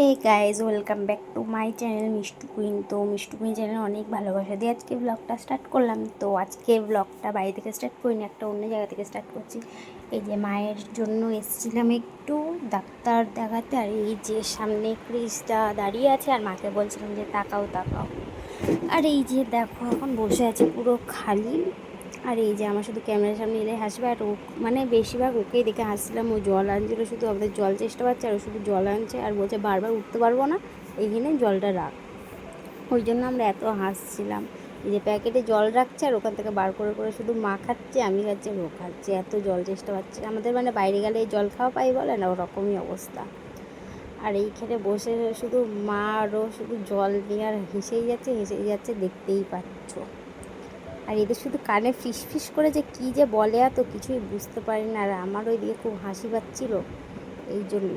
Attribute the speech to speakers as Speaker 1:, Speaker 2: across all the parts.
Speaker 1: Hey guys welcome back to my channel Mishtu queen তো Mishtu queen channel অনেক ভালোবাসা দিয়ে আজকে ব্লগটা স্টার্ট করলাম। তো আজকে ব্লগটা বাড়ি থেকে স্টার্ট করিনি, একটা অন্য জায়গা থেকে স্টার্ট করছি। এই যে মায়ের জন্য এসেছিলাম একটু ডাক্তার দেখাতে, আর এই যে সামনে ক্রিসটা দাঁড়িয়ে আছে, আর মাকে বলছিলাম যে তাকাও তাকাও। আর এই যে দেখো, এখন বসে আছে পুরো খালি। আর এই যে আমার শুধু ক্যামেরার সামনে এলে হাসবে আর ও মানে বেশিরভাগ ওকেই দেখে হাসছিলাম, ও জল আনছিল শুধু, আমাদের জল চেষ্টা পাচ্ছে আর ও শুধু জল আনছে আর বলছে বারবার উঠতে পারব না, এইখানে জলটা রাখ। ওই জন্য আমরা এত হাসছিলাম। এই যে প্যাকেটে জল রাখছে আর ওখান থেকে বার করে করে শুধু মা খাচ্ছে, আমি খাচ্ছি ও খাচ্ছে, এত জল চেষ্টা পাচ্ছে। আমাদের মানে বাইরে গেলে এই জল খাওয়া পাই বলে না, ওরকমই অবস্থা। আর এইখানে বসে শুধু মা আরও শুধু জল নিয়ে আর হেসেই যাচ্ছে হেসেই যাচ্ছে, দেখতেই পাচ্ছ। আর এদের শুধু কানে ফিস ফিস করে যে কী যে বলে এত কিছুই বুঝতে পারি না। আর আমার ওই দিকে খুব হাসি পাচ্ছিল এই জন্য।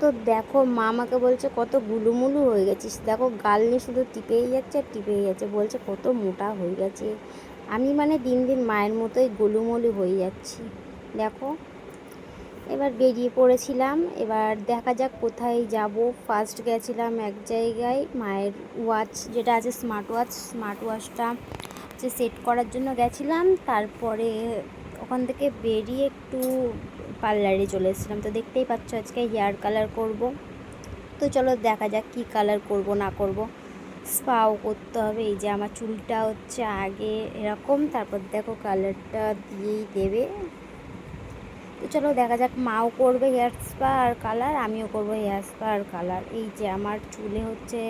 Speaker 1: তো দেখো, মা আমাকে বলছে, কত গুলুমুলু হয়ে গেছিস। দেখো, গাল নিয়ে শুধু টিপেই যাচ্ছে আর টিপেই যাচ্ছে। বলছে, কত মোটা হয়ে গেছে। আমি মানে দিন দিন মায়ের মতোই গুলুমুলু হয়ে যাচ্ছি। দেখো, এবার বেরিয়ে পড়েছিলাম। এবার দেখা যাক কোথায় যাব। ফার্স্ট গেছিলাম এক জায়গায় মায়ের ওয়াচ যেটা আছে স্মার্ট ওয়াচ স্মার্ট ওয়াচটা যে সেট করার জন্য গেছিলাম, তারপরে ওখান থেকে বেরিয়ে একটু পার্লারে চলে এসেছিলাম। তো দেখতেই পাচ্ছ আজকে হেয়ার কালার করব। তো চলো দেখা যাক কী কালার করব, না করব। স্পাও করতে হবে, এই যে আমার চুলটা হচ্ছে আগে এরকম, তারপর দেখো কালারটা দিয়েই দেবে। তো চলো দেখা যাক মাও করবে হেয়ার স্পা আর কালার আমিও করব হেয়ার স্পা আর কালার এই যে আমার চুলে হচ্ছে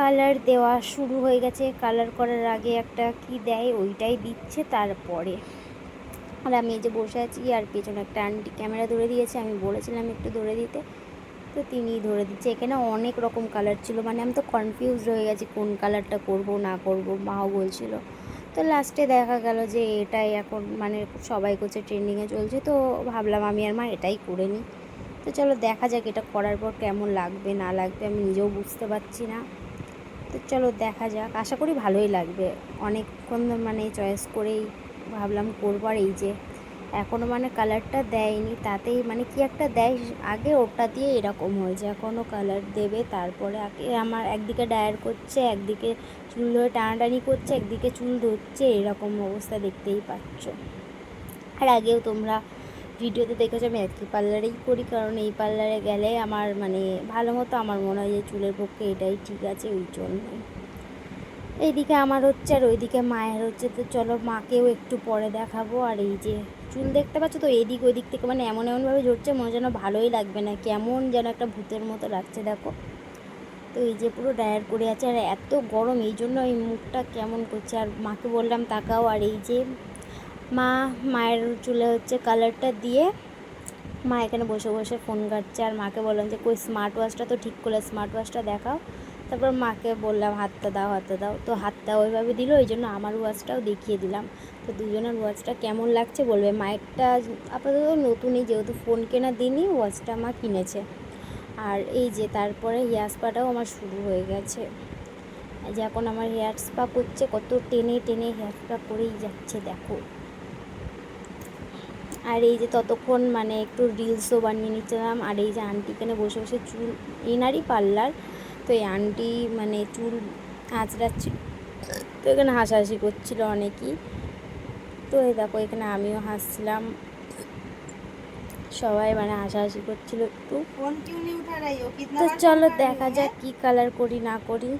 Speaker 1: কালার দেওয়া শুরু হয়ে গেছে। কালার করার আগে একটা কি দেয়, ওইটাই দিচ্ছে, তারপরে। আর আমি এই যে বসে আছি, আর পেছনে একটা আন্টি ক্যামেরা ধরে দিয়েছে, আমি বলেছিলাম একটু ধরে দিতে। তো তিনি ধরে দিচ্ছে। এখানে অনেক রকম কালার ছিল মানে আমি তো কনফিউজড হয়ে গেছি, কোন কালারটা করব, না করব, মাও বলছিল। তো লাস্টে দেখা গেল যে এটাই এখন মানে সবাই করছে ট্রেন্ডিংয়ে চলছে। তো ভাবলাম আমি আর মা এটাই করে নিই। তো চলো দেখা যাক এটা করার পর কেমন লাগবে, না লাগবে, আমি নিজেও বুঝতে পারছি না। তো চলো দেখা যাক। আশা করি ভালোই লাগবে। অনেকক্ষণ মানে চয়েস করেই ভাবলাম করব আর এই যে এখনও মানে কালারটা দেয়নি, তাতেই মানে কি একটা দেয় আগে ওটা দিয়ে এরকম হয়েছে এখনও কালার দেবে, তারপরে আগে আমার একদিকে ডায়ার করছে, একদিকে চুল ধরে টানাটানি করছে, একদিকে চুল ধরছে, এরকম অবস্থা দেখতেই পাচ্ছ। আর আগেও তোমরা ভিডিওতে দেখেছ, আমি একই পার্লারেই করি। কারণ এই পার্লারে গেলে আমার মানে ভালো মতো আমার মনে হয় যে চুলের পক্ষে এটাই ঠিক আছে, ওই জন্য এইদিকে আমার হচ্ছে আর ওইদিকে মায়ের হচ্ছে। তো চলো মাকেও একটু পরে দেখাবো। আর এই যে চুল দেখতে পাচ্ছ তো, এদিক ওদিক থেকে মানে এমন এমনভাবে ঝরছে, মনে যেন ভালোই লাগবে না। কেমন যেন একটা ভূতের মতো লাগছে, দেখো। তো এই যে পুরো ডায়ার করে আছে, আর এত গরম, এই জন্য এই মুখটা কেমন করছে। আর মাকে বললাম তাকাও, আর এই যে মা মায়ের চুলে হচ্ছে কালারটা দিয়ে মা এখানে বসে বসে ফোন ঘাটছে আর মাকে বললাম যে, কই স্মার্ট ওয়াচটা তো ঠিক করলে স্মার্ট ওয়াচটা দেখাও। তারপর মাকে বললাম, হাতটা দাও হাতটা দাও। তো হাতটা ওইভাবে দিল, ওই জন্য আমার ওয়াচটাও দেখিয়ে দিলাম। তো দুজনের ওয়াচটা কেমন লাগছে বলবে? মায়েরটা আপাতত নতুনই, যেহেতু ফোন কেনা দিনই ওয়াচটা মা কিনেছে। আর এই যে তারপরে হেয়ার স্পাটাও আমার শুরু হয়ে গেছে। যে এখন আমার হেয়ার স্পা করছে, কত টেনে টেনে হেয়ার স্পা করেই যাচ্ছে, দেখো। আর এই যে ততক্ষণ মানে একটু রিলসও বানিয়ে নিচ্ছিলাম। আর এই যে আন্টি এখানে বসে বসে চুল এনারই পার্লার তো এই আন্টি মানে চুল আঁচড়াচ্ছিল তো এখানে হাসাহাসি করছিল অনেকই। তো এই দেখো এখানে আমিও হাসছিলাম। সবাই মানে হাসাহাসি করছিল একটু। তো চলো দেখা যাক কি কালার করি না করি।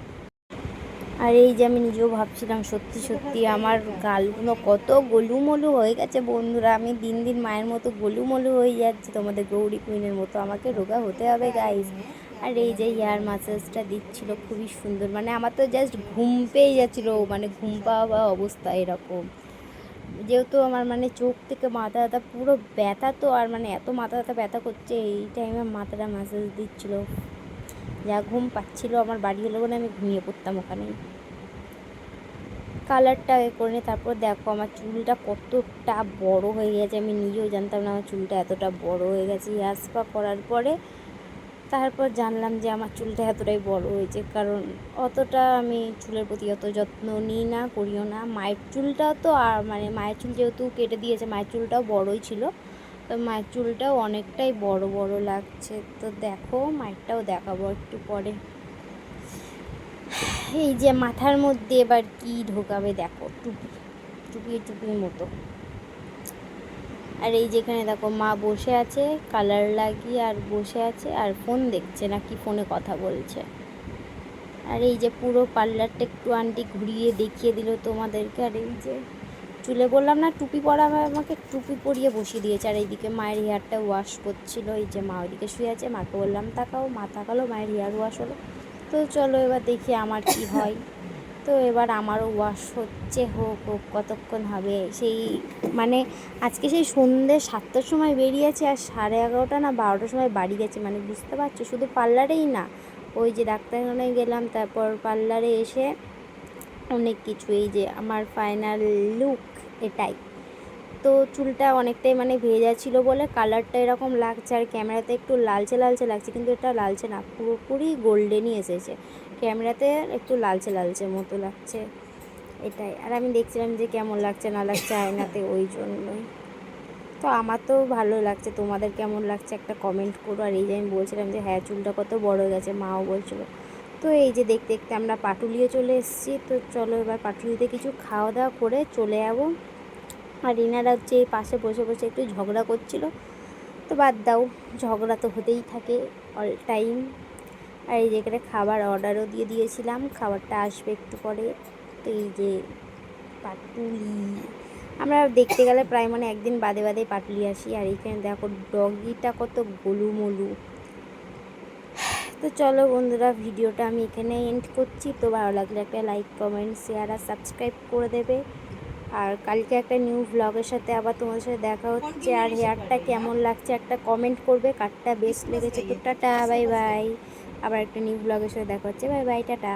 Speaker 1: আর এই যে আমি নিজেও ভাবছিলাম, সত্যি সত্যি আমার গালগুলো কত গোলুমলু হয়ে গেছে বন্ধুরা। আমি দিন দিন মায়ের মতো গোলুমলু হয়ে যাচ্ছি। তোমাদের গৌরী কুইনের মতো আমাকে রোগা হতে হবে গাইজ আর এই যে হেয়ার মাসাজটা দিচ্ছিল, খুবই সুন্দর। মানে আমার তো জাস্ট ঘুম পেয়ে যাচ্ছিল মানে ঘুম পাওয়া অবস্থা এরকম। যেহেতু আমার মানে চোখ থেকে মাথা ব্যথা, পুরো ব্যথা তো, আর মানে এত মাথা ব্যথা ব্যথা করছে, এই টাইমে মাথাটা ম্যাসেজ দিচ্ছিল। যা ঘুম পাচ্ছিলো, আমার বাড়ি হলো বলে আমি ঘুমিয়ে পড়তাম ওখানে কালারটা এ করে নিয়ে তারপর দেখো আমার চুলটা কতটা বড় হয়ে গেছে। আমি নিজেও জানতাম না আমার চুলটা এতটা বড় হয়ে গেছে। হেয়ার স্পা করার পরে তারপর জানলাম যে আমার চুলটা এতটাই বড় হয়েছে। কারণ অতটা আমি চুলের প্রতি অত যত্ন নিই না, করিও না। মায়ের চুলটাও তো আর মানে মায়ের চুল যেহেতু কেটে দিয়েছে, মায়ের চুলটাও বড়ই ছিল। তো মায়ের চুলটাও অনেকটাই বড় বড় লাগছে। তো দেখো মায়েরটাও দেখাবো একটু পরে। এই যে মাথার মধ্যে এবার কি ঢোকাবে দেখো, টুপি টুপি, টুপির মতো। আর এই যেখানে দেখো মা বসে আছে কালার লাগিয়ে আর বসে আছে, আর ফোন দেখছে নাকি ফোনে কথা বলছে। আর এই যে পুরো পার্লারটা একটু আন্টি ঘুরিয়ে দেখিয়ে দিল তোমাদেরকে, আর এই যে চুলে বললাম না, টুপি পরা আমাকে, টুপি পরিয়ে বসিয়ে দিয়েছে। আর এইদিকে মায়ের হেয়ারটা ওয়াশ করছিল, এই যে মা ওইদিকে শুয়ে আছে, মাকে বললাম তাকাও, মা তাকালো, মায়ের হেয়ার ওয়াশ হলো। তো চলো এবার দেখি আমার কি হয়। তো এবার আমারও ওয়াশ হচ্ছে হোক হোক কতক্ষণ হবে, সেই মানে আজকে সেই সন্ধ্যে সাতটার সময় বেরিয়েছে আর সাড়ে এগারোটা না বারোটার সময় বাড়ি গেছে মানে বুঝতে পারছ? শুধু পার্লারেই না, ওই যে ডাক্তারখানায় গেলাম, তারপর পার্লারে এসে অনেক কিছু, এই যে আমার ফাইনাল লুক এটাই। তো চুলটা অনেকটাই মানে ভেজা ছিল বলে কালারটা এরকম লাগছে আর ক্যামেরাতে একটু লালচে লালচে লাগছে, কিন্তু এটা লালচে না, পুরোপুরি গোল্ডেনই এসেছে। ক্যামেরাতে একটু লালচে লালচে মতো লাগছে, এটাই। আর আমি দেখছিলাম যে কেমন লাগছে, না লাগছে আয়নাতে, ওই জন্যই। তো আমার তো ভালো লাগছে, তোমাদের কেমন লাগছে একটা কমেন্ট করো। আর এই যে আমি বলছিলাম যে হ্যাঁ চুলটা কত বড় গেছে, মাও বলছিল। তো এই যে দেখতে দেখতে আমরা পাটুলিয়ে চলে এসেছি, তো চলো এবার পাটুলিতে কিছু খাওয়া দাওয়া করে চলে যাব। আর রিনারা হচ্ছে পাশে বসে বসে একটু ঝগড়া করছিল। তো বাদ দাও, ঝগড়া তো হতেই থাকে অল টাইম আর এই যেখানে খাবার অর্ডারও দিয়ে দিয়েছিলাম, খাবারটা আসবে একটু পরে। তো এই যে পাটুলি, আমরা দেখতে গেলে প্রায় মানে একদিন বাদে বাদে পাটুলি আসি। আর এইখানে দেখো ডগিটা কত গোলুমলু। তো চলো বন্ধুরা, ভিডিওটা আমি এখানে এন্ড করছি। তো ভালো লাগলে একটা লাইক কমেন্ট শেয়ার আর সাবস্ক্রাইব করে দেবে। আর কালকে একটা নিউ ব্লগের সাথে আবার তোমাদের সাথে দেখা হচ্ছে। আর হেয়ারটা কেমন লাগছে একটা কমেন্ট করবে। কারটা বেস্ট লেগেছে। তো টাটা বাই বাই আবার একটা নিউ ব্লগের সাথে দেখা হচ্ছে। Bye bye tata.